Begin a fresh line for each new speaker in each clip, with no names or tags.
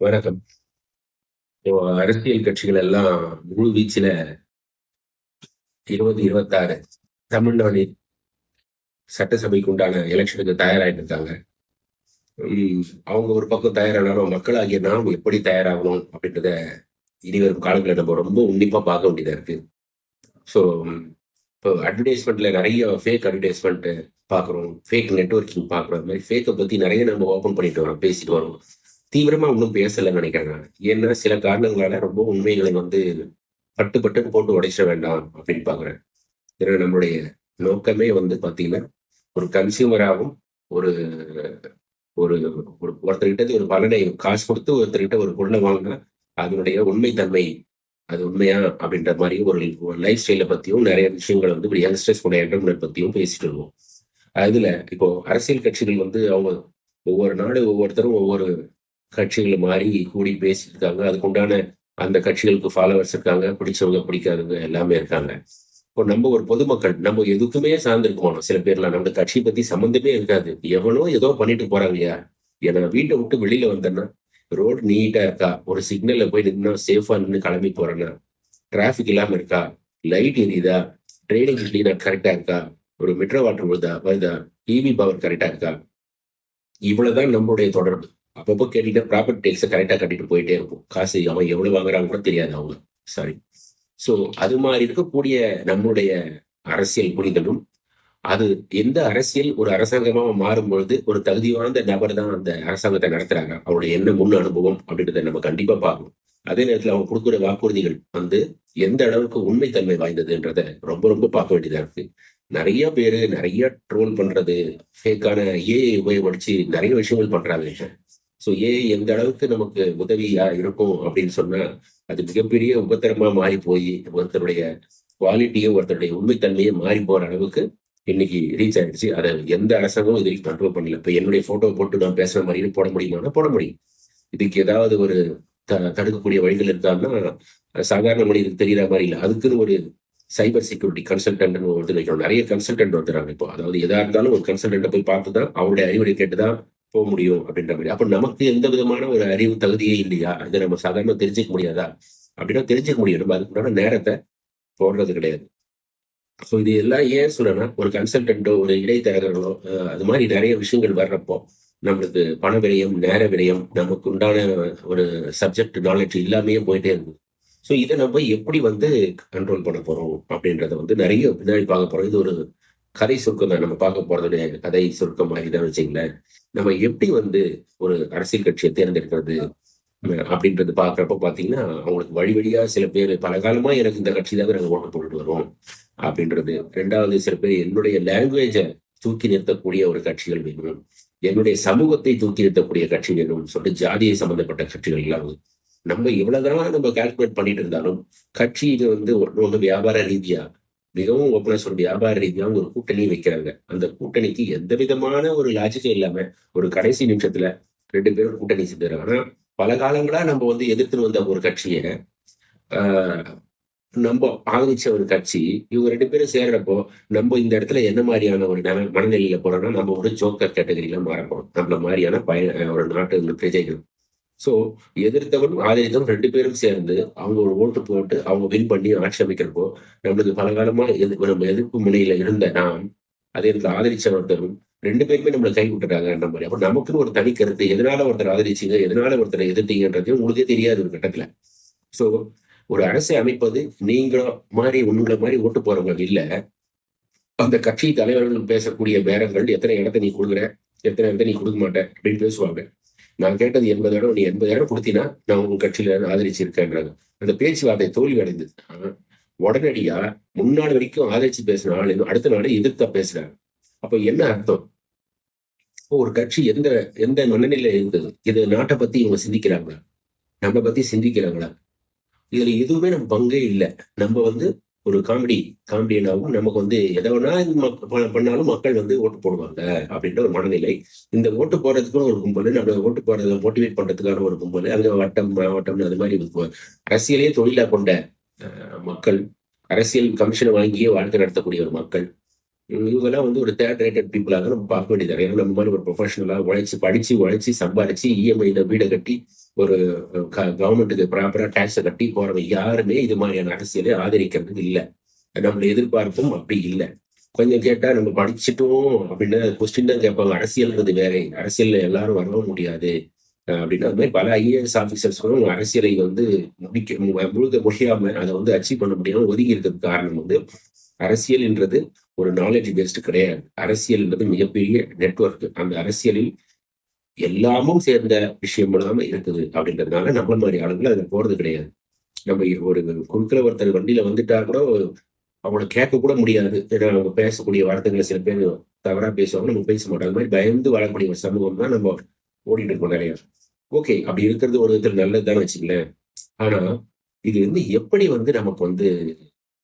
வணக்கம். இப்போ அரசியல் கட்சிகள் எல்லாம் முழு வீச்சில் இருபது இருபத்தாறு தமிழ்நாடு சட்டசபைக்கு உண்டான எலெக்ஷனுக்கு தயாராகிட்டு இருக்காங்க. அவங்க ஒரு பக்கம் தயாரானாலும் மக்களாகிய நாம் எப்படி தயாராகணும் அப்படின்றத இனிவரும் காலங்களில் நம்ம ரொம்ப உன்னிப்பாக பார்க்க வேண்டியதாக இருக்கு. ஸோ இப்போ அட்வர்டைஸ்மெண்ட்ல நிறைய ஃபேக் அட்வர்டைஸ்மெண்ட் பார்க்குறோம் ஃபேக் நெட்வொர்க்கிங் பார்க்குறோம் அது மாதிரி ஃபேக்கை பற்றி நிறைய நம்ம ஓப்பன் பண்ணிட்டு வரோம் பேசிட்டு வரோம் தீவிரமா ஒன்றும் பேசலைன்னு நினைக்கிறேன் நான். ஏன்னா சில காரணங்களால ரொம்ப உண்மைகளை வந்து பட்டு பட்டுன்னு போட்டு உடைச்சிட வேண்டாம் அப்படின்னு பார்க்குறேன் ஏன்னா நம்மளுடைய நோக்கமே வந்து பார்த்தீங்கன்னா ஒரு கன்சியூமராகவும் ஒரு ஒரு ஒரு ஒருத்தர்கிட்ட ஒரு பலனை காசு கொடுத்து ஒருத்தர்கிட்ட ஒரு பொருளை வாங்கினா அதனுடைய உண்மைத்தன்மை அது உண்மையா அப்படின்ற மாதிரி ஒரு லைஃப் ஸ்டைலை பத்தியும் நிறைய விஷயங்கள் வந்து இப்படி யங்ஸ்டர்ஸ் கூட என்டர்மெண்ட் பத்தியும் பேசிட்டு இருக்கோம் அதுல இப்போ அரசியல் கட்சிகள் வந்து அவங்க ஒவ்வொரு நாடு ஒவ்வொருத்தரும் ஒவ்வொரு கட்சிகள் மாறி கூடி பேசிட்டு இருக்காங்க அந்த கட்சிகளுக்கு ஃபாலோவர்ஸ் இருக்காங்க. பிடிச்சவங்க பிடிக்காதவங்க எல்லாமே இருக்காங்க. இப்போ நம்ம ஒரு பொதுமக்கள் நம்ம எதுக்குமே சார்ந்திருக்க மாட்டோம் சில பேர்லாம் நம்ம கட்சியை பத்தி சம்மந்தமே இருக்காது. எவனோ ஏதோ பண்ணிட்டு போறாங்க போறாங்கய்யா ஏன்னா வீட்டை விட்டு வெளியில வந்தேன்னா ரோடு நீட்டா இருக்கா? ஒரு சிக்னல்ல போய் நின்னா சேஃபா நின்று கிளம்பி போறேன்னா டிராஃபிக் இல்லாம இருக்கா? லைட் எரியுதா? ட்ரைனேஜ் கிளீனா கரெக்டா இருக்கா? ஒரு மெட்ரோ வாட்டர் வருதா? வருதா? டிவி பவர் கரெக்டா இருக்கா? இவ்வளவுதான் நம்மளுடைய தொடர்பு. அப்பப்போ கேட்டுட்டு ப்ராப்பர்ட்டி டேக்ஸை கரெக்டாக கட்டிட்டு போயிட்டே இருப்போம் காசு அவன் எவ்வளவு வாங்குறாங்க கூட தெரியாது அவங்க. சாரி ஸோ அது மாதிரி இருக்கக்கூடிய நம்முடைய அரசியல் புரிதலும் அது எந்த அரசியல் ஒரு அரசாங்கமா மாறும்பொழுது ஒரு தகுதி வாய்ந்த நபர் தான் அந்த அரசாங்கத்தை நடத்துறாங்க. அவருடைய என்ன முன் அனுபவம் அப்படின்றத நம்ம கண்டிப்பா பார்க்கணும். அதே நேரத்தில் அவங்க கொடுக்குற வாக்குறுதிகள் வந்து எந்த அளவுக்கு உண்மைத்தன்மை வாய்ந்ததுன்றத ரொம்ப ரொம்ப பார்க்க வேண்டியதாக இருக்கு. நிறைய பேர் நிறைய ட்ரோல் பண்றது ஃபேக்கான ஏஐ உபயோகப்படுத்தி நிறைய விஷயங்கள் பண்றாங்க. ஸோ ஏஐ எந்த அளவுக்கு நமக்கு உதவியா இருக்கும் அப்படின்னு சொன்னா அது மிகப்பெரிய உபத்திரமா மாறி போய் ஒருத்தருடைய குவாலிட்டியோ ஒருத்தருடைய உண்மைத்தன்மையை மாறி போற அளவுக்கு இன்னைக்கு ரீச் ஆயிடுச்சு. அதை எந்த அரசாங்கமும் இது வரைக்கும் கண்ட்ரோல் பண்ணல. இப்போ என்னுடைய போட்டோ போட்டு நான் பேசுற மாதிரி போட முடியுமானா போட முடியும். இதுக்கு ஏதாவது ஒரு த தடுக்கக்கூடிய வழிகள் இருக்கான்னா சாதாரண மனிதனுக்கு தெரியற மாதிரி இல்லை. அதுக்குன்னு ஒரு சைபர் செக்யூரிட்டி கன்சல்டன்ட்னு வந்து வைக்கணும். நிறைய கன்சல்டன்ட் வந்துடுறாங்க இப்போ. அதாவது எதா இருந்தாலும் ஒரு கன்சல்டன்ட்டை போய் பார்த்து தான் அவருடைய அறிவுரை கேட்டு தான் போக முடியும் அப்படின்ற மாதிரி. அப்போ நமக்கு எந்த விதமான ஒரு அறிவு தகுதியே இல்லையா? அதை நம்ம சாதாரண தெரிஞ்சுக்க முடியாதா? அப்படின்னா தெரிஞ்சுக்க முடியும். நம்ம அதுக்குண்டான நேரத்தை போடுறது கிடையாது. ஸோ இது எல்லாம் ஏன் சொல்றேன்னா ஒரு கன்சல்டன்ட்டோ ஒரு இடைத்தரகர்களோ அது மாதிரி நிறைய விஷயங்கள் வர்றப்போ நம்மளுக்கு பண விரயம் நேர விரயம் நமக்கு உண்டான ஒரு சப்ஜெக்ட் நாலேஜ் இல்லாமையே போயிட்டே இருந்தது ஸோ இதை நம்ம எப்படி வந்து கண்ட்ரோல் பண்ண போறோம் அப்படின்றத வந்து நிறைய பின்னாடி பார்க்க போறோம். இது ஒரு கதை சுருக்கம் தான் நம்ம பார்க்க போறதுடைய கதை சுருக்கம் மாதிரி தான் வச்சுங்களேன். நம்ம எப்படி வந்து ஒரு அரசியல் கட்சியை தேர்ந்தெடுக்கிறது அப்படின்றது பாக்குறப்ப பாத்தீங்கன்னா அவங்களுக்கு வழி வழியா சில பேர் பல காலமா எனக்கு இந்த கட்சி தான் நாங்கள் ஓட்டு போட்டுட்டு வரோம் அப்படின்றது. ரெண்டாவது சில பேர் என்னுடைய லாங்குவேஜை தூக்கி நிறுத்தக்கூடிய ஒரு கட்சிகள் வேணும். என்னுடைய சமூகத்தை தூக்கி நிறுத்தக்கூடிய கட்சி வேணும் சொல்லிட்டு ஜாதியை சம்பந்தப்பட்ட கட்சிகள் எல்லாம் நம்ம இவ்வளவுதான் நம்ம கால்குலேட் பண்ணிட்டு இருந்தாலும் கட்சி இது வந்து ஒன்று வியாபார ரீதியா மிகவும் ஓப்பனா சொல்ற வியாபார ரீதியாக ஒரு கூட்டணி வைக்கிறாங்க. அந்த கூட்டணிக்கு எந்த விதமான ஒரு லாஜிக்கும் இல்லாம ஒரு கடைசி நிமிஷத்துல ரெண்டு பேரும் கூட்டணி செஞ்சுறாங்க ஆனா பல காலங்களா நம்ம வந்து எதிர்த்து வந்த ஒரு கட்சியை நம்ம ஆதரிச்ச ஒரு கட்சி இவங்க ரெண்டு பேரும் சேர்றப்போ நம்ம இந்த இடத்துல என்ன மாதிரியான ஒரு மனநிலையில போறோம்னா நம்ம ஒரு ஜோக்கர் கேட்டகரியில மாறப்போம் நம்மள மாதிரியான பய ஒரு நாட்டு பிரஜைகள். ஸோ எதிர்த்தவனும் ஆதரித்தவன் ரெண்டு பேரும் சேர்ந்து அவங்க ஒரு ஓட்டு போட்டு அவங்க வின் பண்ணி ஆட்சி அமைக்கிறப்போ நம்மளுக்கு பல காலமா நம்ம எதிர்ப்பு முனையில இருந்த நாம் அதே இடத்துல ஆதரிச்ச ஒருத்தரும் ரெண்டு பேருமே நம்மளை கை விட்டுறாங்கன்ற மாதிரி. அப்போ நமக்குன்னு ஒரு தனி கருத்து எதனால ஒருத்தர் ஆதரிச்சீங்க எதனால ஒருத்தரை எதிர்த்தீங்கன்றது உங்களுக்கே தெரியாது ஒரு கட்டத்துல. ஸோ ஒரு அரசை அமைப்பது நீங்கள மாதிரி உங்களை மாதிரி ஓட்டு போறவங்க இல்லை. அந்த கட்சி தலைவர்கள் பேசக்கூடிய பேரங்கள் எத்தனை இடத்த நீ கொடுக்குற எத்தனை இடத்த நீ கொடுக்க மாட்டேன் அப்படின்னு பேசுவாங்க. நான் கேட்டது எண்பது இடம் நீ எண்பது இடம் நான் உங்க கட்சியில ஆதரிச்சிருக்கேன்றாங்க. அந்த பேச்சுவார்த்தை தோல்வி அடைந்தது உடனடியா முன்னாள் வரைக்கும் ஆதரிச்சு பேசின ஆள் அடுத்த நாள் எதிர்த்தா பேசுறாங்க. அப்ப என்ன அர்த்தம்? ஒரு கட்சி எந்த எந்த மனநிலை இருந்தது? இது நாட்டை பத்தி இவங்க சிந்திக்கிறாங்களா? நம்ம பத்தி சிந்திக்கிறாங்களா? இதுல எதுவுமே நம்ம பங்கே இல்லை. நம்ம வந்து ஒரு காமெடி காமெடியனாகவும் நமக்கு வந்து எதை வேணா பண்ணாலும் மக்கள் வந்து ஓட்டு போடுவாங்க அப்படின்ற ஒரு மனநிலை. இந்த ஓட்டு போடுறதுக்கும் ஒரு கும்பல் நம்ம ஓட்டு போடுறத மோட்டிவேட் பண்றதுக்கான ஒரு கும்பல் அங்க வட்டம் மாவட்டம் அது மாதிரி அரசியலே தொழிலா கொண்ட மக்கள் அரசியல் கமிஷனை வாங்கியே வாழ்க்கை நடத்தக்கூடிய ஒரு மக்கள் இவங்கெல்லாம் வந்து ஒரு தேர்ட் ரேட்டட் பீப்புளாக நம்ம பார்க்க வேண்டியது ஏன்னா நம்ம மாதிரி ஒரு ப்ரொஃபஷனலாக உழைச்சி படிச்சு உழைச்சி சம்பாரிச்சு இஎம்ஐயில் வீடை கட்டி ஒரு கவர்மெண்ட்டுக்கு ப்ராப்பராக டேக்ஸை கட்டி போகிறவங்க யாருமே இது மாதிரியான அரசியலை ஆதரிக்கிறது இல்லை. நம்மளை எதிர்பார்ப்பும் அப்படி இல்லை. கொஞ்சம் கேட்டால் நம்ம படிச்சுட்டோம் அப்படின்னு கொஸ்டின் தான் கேட்பாங்க. அரசியல்ன்றது வேற. அரசியலில் எல்லாரும் வரவும் முடியாது. அப்படின்னா அது மாதிரி பல ஐஏஎஸ் ஆபீசர்ஸ்களும் அரசியலை வந்து முடிக்க முழுக்க முடியாம அதை வந்து அச்சீவ் பண்ண முடியாமல் ஒதுங்கி இருக்கிறதுக்கு காரணம் வந்து அரசியல்ன்றது ஒரு நாலேஜ் பேஸ்டு கிடையாது. அரசியல்ன்றது மிகப்பெரிய நெட்ஒர்க் அந்த அரசியலில் எல்லாமும் சேர்ந்த விஷயம் இல்லாம இருக்குது அப்படின்றதுனால நம்மள மாதிரி ஆளுங்களை அதில் போறது கிடையாது. நம்ம ஒரு குறுக்கில் ஒருத்தர் வண்டியில வந்துட்டா கூட அவங்களை கேட்க கூட முடியாது. ஏன்னா அவங்க பேசக்கூடிய வார்த்தைகளை சில பேர் தவறா பேசுவாங்க நம்ம பேச மாட்டோம். அது மாதிரி பயந்து வாழக்கூடிய ஒரு சமூகம் தான் நம்ம ஓடிட்டு இருக்கோம் நிறைய. ஓகே அப்படி இருக்கிறது ஒரு விதத்தில் நல்லதுதான் வச்சுக்கலேன் ஆனா இது வந்து எப்படி வந்து நமக்கு வந்து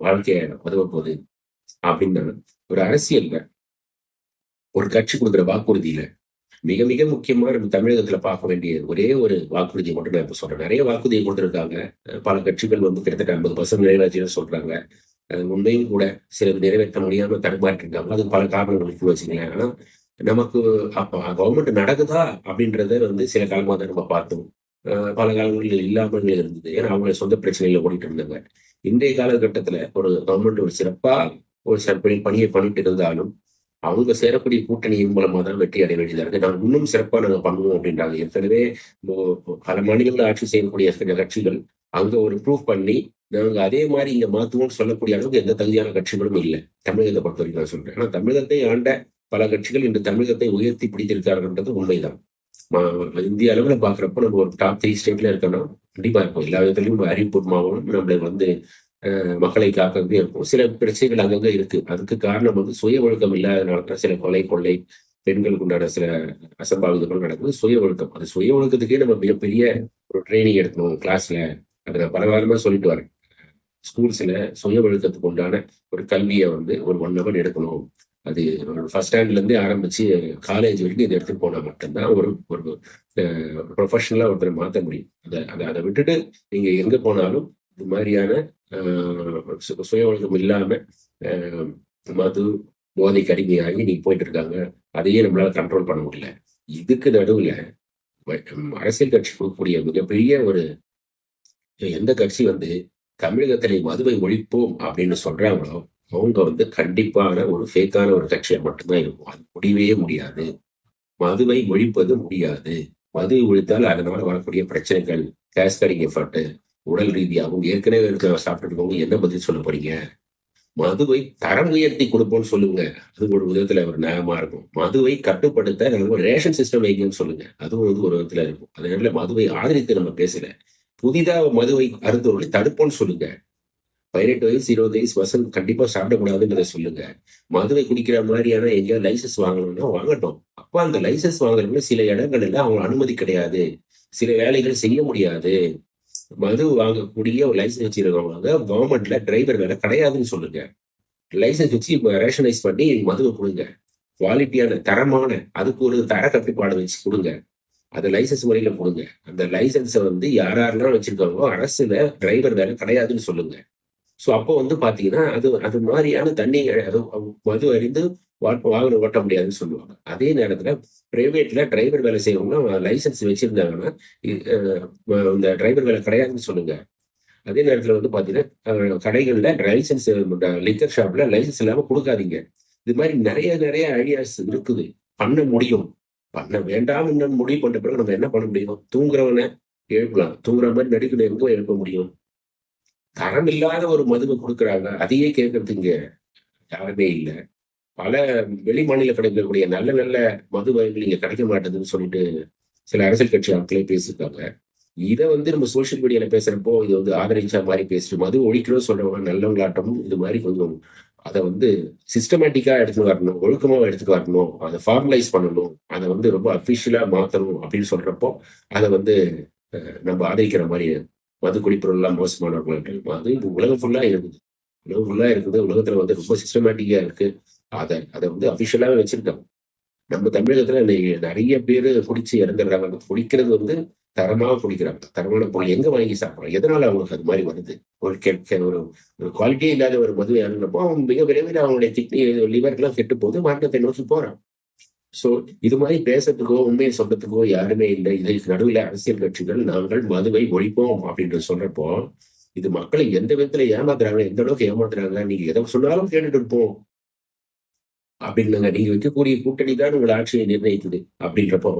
வாழ்க்கைய உதவ போகுது? அப்படின்னா ஒரு அரசியல்ல ஒரு கட்சி கொடுக்குற வாக்குறுதியில மிக மிக முக்கியமா நம்ம தமிழகத்துல பார்க்க வேண்டிய ஒரே ஒரு வாக்குறுதி மட்டும் நான் இப்ப சொல்றேன். நிறைய வாக்குறுதியை கொடுத்துருக்காங்க. பல கட்சிகள் வந்து கிட்டத்தட்ட ஐம்பது பர்சன்ட் நிறைவேற்றின்னு சொல்றாங்க. அது உண்மையும் கூட சிலர் நிறைவேற்ற முடியாம தடுமாற்றிருக்காங்க அது பல காரணங்கள் இருக்கு வச்சுக்கலாம் ஆனா நமக்கு அப்ப கவர்மெண்ட் நடக்குதா அப்படின்றத வந்து சில காலமாக தான் நம்ம பார்த்தோம். பல காலங்களில் இல்லாமல் இருந்தது. ஏன்னா அவங்க சொந்த பிரச்சனையில ஓடிட்டு இருந்தாங்க. இன்றைய காலகட்டத்துல ஒரு கவர்மெண்ட் ஒரு சிறப்பா ஒரு சிறப்பு பணியை பண்ணிட்டு இருந்தாலும் அவங்க சேரக்கூடிய கூட்டணியின் மூலமா தான் வெற்றி அடைய வேண்டியதா இருக்கு. நாங்கள் இன்னும் சிறப்பா நாங்க பண்ணுவோம் அப்படின்றாங்க. ஏற்கனவே பல மாநிலங்களில் ஆட்சி செய்யக்கூடிய கட்சிகள் அங்க ஒரு ப்ரூஃப் பண்ணி நாங்க அதே மாதிரி இங்க மாத்துவோம்னு சொல்லக்கூடிய அளவுக்கு எந்த தகுதியான கட்சிகளும் இல்லை. தமிழகத்தை பொறுத்த வரைக்கும் நான் சொல்றேன். ஆனா தமிழகத்தை ஆண்ட பல கட்சிகள் இன்று தமிழகத்தை உயர்த்தி பிடித்திருக்காருன்றது உண்மைதான். இந்திய அளவில் பாக்குறப்ப நம்ம ஒரு டாப் த்ரீ ஸ்டேட்ல இருக்கோம்னா கண்டிப்பா இருக்கும். எல்லா விதத்திலையும் மாவட்டம் நம்மளுக்கு வந்து மக்களை காக்கிறது இருக்கும். சில பிரச்சனைகள் அங்கங்க இருக்கு. அதுக்கு காரணம் வந்து சுய ஒழுக்கம் இல்லாதனால சில கொலை கொள்ளை பெண்களுக்கு உண்டான சில அசம்பாவிதங்கள் நடக்குது. சுய ஒழுக்கம். அது சுய ஒழுக்கத்துக்கே நம்ம மிகப்பெரிய ஒரு ட்ரைனிங் எடுக்கணும். கிளாஸ்ல அதை நான் பல காலமா சொல்லிட்டு வரேன். ஸ்கூல்ஸ்ல சுய ஒழுக்கத்துக்கு உண்டான ஒரு கல்வியை வந்து ஒரு ஒன் ஹவர் எடுக்கணும். அது ஃபர்ஸ்ட் ஸ்டாண்ட்ல ஆரம்பித்து ஆரம்பிச்சு காலேஜ் வரைக்கும் இதை எடுத்துட்டு போனா மட்டும்தான் ஒரு ஒரு ப்ரொஃபஷனலா ஒருத்தரை மாற்ற முடியும். அதை அதை அதை விட்டுட்டு நீங்க எங்க போனாலும் இது மாதிரியான சுய ஒழுக்கம் இல்லாம மது போதைக்கு அடிமையாகி நீங்க போயிட்டு இருக்காங்க அதையே நம்மளால கண்ட்ரோல் பண்ண முடியல. இதுக்கு நடுவில் அரசியல் கட்சி கொடுக்கக்கூடிய மிகப்பெரிய ஒரு எந்த கட்சி வந்து தமிழகத்திலே மதுவை ஒழிப்போம் அப்படின்னு சொல்றாங்களோ அவங்க வந்து கண்டிப்பான ஒரு ஃபேக்கான ஒரு கட்சியை மட்டும்தான் இருக்கும். அது முடியவே முடியாது. மதுவை ஒழிப்பது முடியாது. மதுவை ஒழித்தால் அதனால வரக்கூடிய பிரச்சனைகள் கேஸ்கரிங் எஃபர்ட் உடல் ரீதியாகவும் ஏற்கனவே இருக்கிற சாப்பிட்டுருக்கவங்க என்ன பதில் சொல்ல போறீங்க? மதுவை தரம் உயர்த்தி கொடுப்போம்னு சொல்லுங்க. அது ஒரு விதத்துல ஒரு நியாயமா இருக்கும். மதுவை கட்டுப்படுத்த நம்ம ரேஷன் சிஸ்டம் வைக்கணும்னு சொல்லுங்க. அதுவும் வந்து ஒரு விதத்துல இருக்கும். அதனால மதுவை ஆதரித்து நம்ம பேசல. புதிதா மதுவை அருந்தவர்களை தடுப்போம்னு சொல்லுங்க. பதினெட்டு வயசு இருபது வயசு பசங்க கண்டிப்பா சாப்பிடக்கூடாதுன்றத சொல்லுங்க. மதுவை குடிக்கிற மாதிரியான எங்கேயாவது லைசன்ஸ் வாங்கணும்னா வாங்கட்டும். அப்ப அந்த லைசன்ஸ் வாங்குறவங்க சில இடங்கள்ல அவங்க அனுமதி கிடையாது. சில வேலைகள் செய்ய முடியாது. மது வாங்கக்கூடிய லைசன்ஸ் வச்சிருக்கவங்க கவர்மெண்ட்ல டிரைவர் வேலை கிடையாதுன்னு சொல்லுங்க. லைசன்ஸ் வச்சு ரேஷனைஸ் பண்ணி மதுவை கொடுங்க. குவாலிட்டியான தரமான அதுக்கு ஒரு தர கட்டுப்பாடு வச்சு கொடுங்க. அதை லைசன்ஸ் முறையில கொடுங்க அந்த லைசன்ஸை வந்து யார் யாரெல்லாம் வச்சிருக்காங்களோ அரசுல டிரைவர் வேலை கிடையாதுன்னு சொல்லுங்க. ஸோ அப்போ வந்து பார்த்தீங்கன்னா அது அது மாதிரியான தண்ணி அது மது அறிந்து வாகனம் ஓட்ட முடியாதுன்னு சொல்லுவாங்க. அதே நேரத்தில் பிரைவேட்ல டிரைவர் வேலை செய்யறவங்க லைசன்ஸ் வச்சிருந்தாங்கன்னா இந்த டிரைவர் வேலை கிடையாதுன்னு சொல்லுங்க. அதே நேரத்தில் வந்து பார்த்தீங்கன்னா கடைகளில் லைசன்ஸ் லிக்கர் ஷாப்ல லைசன்ஸ் இல்லாமல் கொடுக்காதீங்க. இது மாதிரி நிறைய நிறைய ஐடியாஸ் இருக்குது. பண்ண முடியும். பண்ண வேண்டாம் என்னன்னு முடிவு பண்ண பிறகு நம்ம என்ன பண்ண முடியும்? தூங்குறவனை எழுப்பலாம். தூங்குற மாதிரி நடிக்கணும் எங்கோ எழுப்ப முடியும்? தரம் இல்லாத ஒரு மதுவை கொடுக்குறாங்க. அதையே கேட்கறது இங்க யாருமே இல்லை. பல வெளி மாநில கிடைக்கக்கூடிய நல்ல நல்ல மது வகைகள் இங்க கிடைக்க மாட்டேதுன்னு சொல்லிட்டு சில அரசியல் கட்சி ஆட்களே பேசியிருக்காங்க. இதை வந்து நம்ம சோசியல் மீடியால பேசுறப்போ இது வந்து ஆதரிச்சா மாதிரி பேசிட்டு மது ஒழிக்கிறோம் சொல்றவங்க நல்லவங்களாட்டமும் இது மாதிரி கொஞ்சம் அதை வந்து சிஸ்டமேட்டிக்கா எடுத்துட்டு வரணும் ஒழுக்கமா எடுத்துட்டு வரணும் அதை ஃபார்மலைஸ் பண்ணணும் அதை வந்து ரொம்ப அஃபிஷியலா மாத்தணும் அப்படின்னு சொல்றப்போ அதை வந்து நம்ம ஆதரிக்கிற மாதிரி மது குடிப்பொருள்லாம் மோசமானவர்கள் மது உலகம் ஃபுல்லா இருக்குது. உலகம் ஃபுல்லா இருக்குது. உலகத்துல வந்து ரொம்ப சிஸ்டமேட்டிக்கா இருக்கு. அதை அதை வந்து அஃபிஷியலாகவே வச்சிருக்காங்க. நம்ம தமிழகத்துல இன்னைக்கு நிறைய பேர் குடிச்சு இறந்துடுறாங்க. குடிக்கிறது வந்து தரமாக குடிக்கிறாங்க. தரமான பொருள் எங்க வாங்கி சாப்பிட்றோம்? எதனால அவங்களுக்கு அது மாதிரி வருது? ஒரு கெட்ட ஒரு ஒரு குவாலிட்டியே இல்லாத ஒரு மதுவை இறந்தப்போ அவங்க மிக விரைவில் அவங்களுடைய கிட்னி லிவர்லாம் கெட்டு போது மரணத்தை நோக்கி போறான். சோ இது மாதிரி பேசுறதுக்கோ உண்மையை சொல்றதுக்கோ யாருமே இல்லை. இதற்கு நடுவில் அரசியல் கட்சிகள் நாங்கள் மதுவை ஒழிப்போம் அப்படின்னு சொல்றப்போ இது மக்களை எந்த விதத்துல ஏமாத்துறாங்க? எந்த அளவுக்கு ஏமாத்துறாங்க? நீங்க எதை சொன்னாலும் கேட்டுட்டு இருப்போம். அப்படின்னாங்க. நீங்க வைக்கக்கூடிய கூட்டணி தான் உங்கள் ஆட்சியை நிர்ணயிக்குது அப்படின்றப்போ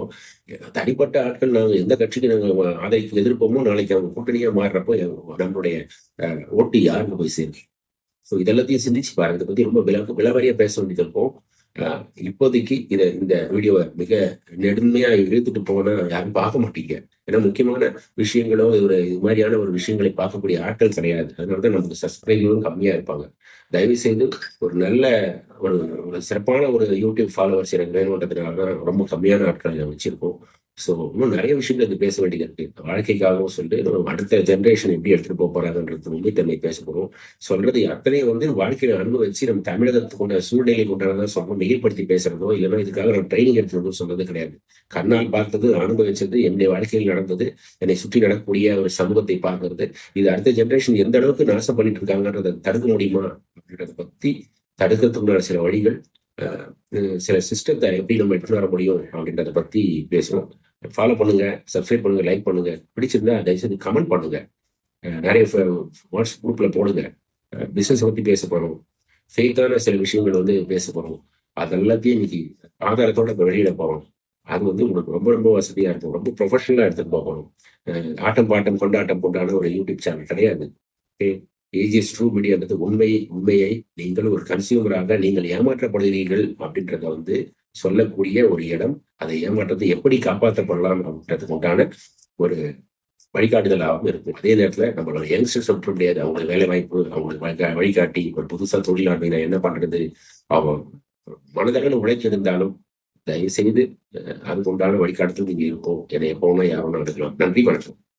தனிப்பட்ட ஆட்கள் நாங்கள் எந்த கட்சிக்கு நாங்கள் ஆதரிக்கு எதிர்ப்போமோ நாளைக்கு அவங்க கூட்டணியா மாறுறப்போ நம்மளுடைய ஓட்டு யாருக்கு போய் சேரும்? ஸோ இதெல்லாத்தையும் சிந்திச்சு பாருங்க. இதை பத்தி ரொம்ப விளக்க விளவரியா பேச வேண்டியது இப்போதைக்கு இதை இந்த வீடியோவை மிக நெடுமையா இழுத்துட்டு போனா யாரும் பார்க்க மாட்டீங்க. ஏன்னா முக்கியமான விஷயங்களோ ஒரு இது மாதிரியான ஒரு விஷயங்களை பார்க்கக்கூடிய ஆட்கள் கிடையாது. அதனாலதான் நமக்கு சப்ஸ்கிரைபரும் கம்மியா இருப்பாங்க. தயவு செய்து ஒரு நல்ல ஒரு ஒரு சிறப்பான ஒரு யூடியூப் ஃபாலோவர்ஸ் எனக்கு வேணுன்றதுனால ரொம்ப கம்மியான ஆட்களை வச்சிருக்கோம். ஸோ இன்னும் நிறைய விஷயங்கள் அது பேச வேண்டியது இருக்கு. வாழ்க்கைக்காகவும் சொல்லிட்டு அடுத்த ஜென்ரேஷன் எப்படி எடுத்துட்டு போக போறாங்கன்றது உண்மைத்தன்மை பேச போகிறோம் சொல்றது அத்தனையும் வந்து வாழ்க்கையை அனுபவிச்சு நம்ம தமிழகத்துக்கு கொண்ட சூழ்நிலை கொண்டாதான் சொல்றோம் மிகைப்படுத்தி பேசுறதோ இல்லைன்னா இதுக்காக நம்ம ட்ரைனிங் எடுத்துறதோ சொல்றது கிடையாது. கண்ணால் பார்த்தது அனுபவிச்சது என்னுடைய வாழ்க்கையில் நடந்தது என்னை சுற்றி நடக்கக்கூடிய ஒரு சமூகத்தை பார்க்கறது. இது அடுத்த ஜென்ரேஷன் எந்த அளவுக்கு நாசம் பண்ணிட்டு இருக்காங்கன்றதை தடுக்க முடியுமா? அப்படின்றத பத்தி தடுக்கிறதுக்குள்ள சில வழிகள் சில சிஸ்டத்தை எப்படி நம்ம எடுத்துட்டு வர முடியும் அப்படின்றத பத்தி பேசுவோம் ஃபாலோ பண்ணுங்க சப்ஸ்கிரைப் பண்ணுங்க லைக் பண்ணுங்க. பிடிச்சிருந்தா தயவுசெய்து கமெண்ட் பண்ணுங்க. நிறைய வாட்ஸ்அப் குரூப்ல போடுங்க. பிசினஸ் பத்தி பேச போறோம். ஃபேக்கான சில விஷயங்கள் வந்து பேச போறோம். அதெல்லாத்தையும் இன்னைக்கு ஆதாரத்தோட வெளியிட போறோம். அது வந்து உங்களுக்கு ரொம்ப ரொம்ப வசதியா இருக்கும். ரொம்ப ப்ரொஃபஷனலா எடுத்துட்டு போகணும் ஆட்டம் பாட்டம் கொண்டாட்டம் கொண்டாட ஒரு யூடியூப் சேனல் கிடையாது ஓகே ஏஜிஎஸ் ட்ரூ மீடியான்றது உண்மை உண்மையை நீங்கள் ஒரு கன்சியூமராக நீங்கள் ஏமாற்றப்படுகிறீர்கள் அப்படின்றத வந்து சொல்லக்கூடிய ஒரு இடம். அதை ஏமாற்றத்தை எப்படி காப்பாற்றப்படலாம் அப்படின்றதுக்கு உண்டான ஒரு வழிகாட்டுதலாகவும் இருக்கும். அதே நேரத்தில் நம்மளோட யங்ஸ்டர்ஸ் விட்டுற முடியாது. அவங்களுக்கு வேலை வாய்ப்பு அவங்களுக்கு வழிகாட்டி ஒரு புதுசாக தொழிலாண்மையில என்ன பண்றது? அவங்க மனதளவில் உழைச்சிருந்தாலும் தயவு செய்து அதுக்கு உண்டான வழிகாட்டுதல் நீங்க இருக்கும். என்னை எப்பவுமே யாரும் நடக்கலாம் நன்றி வணக்கம்.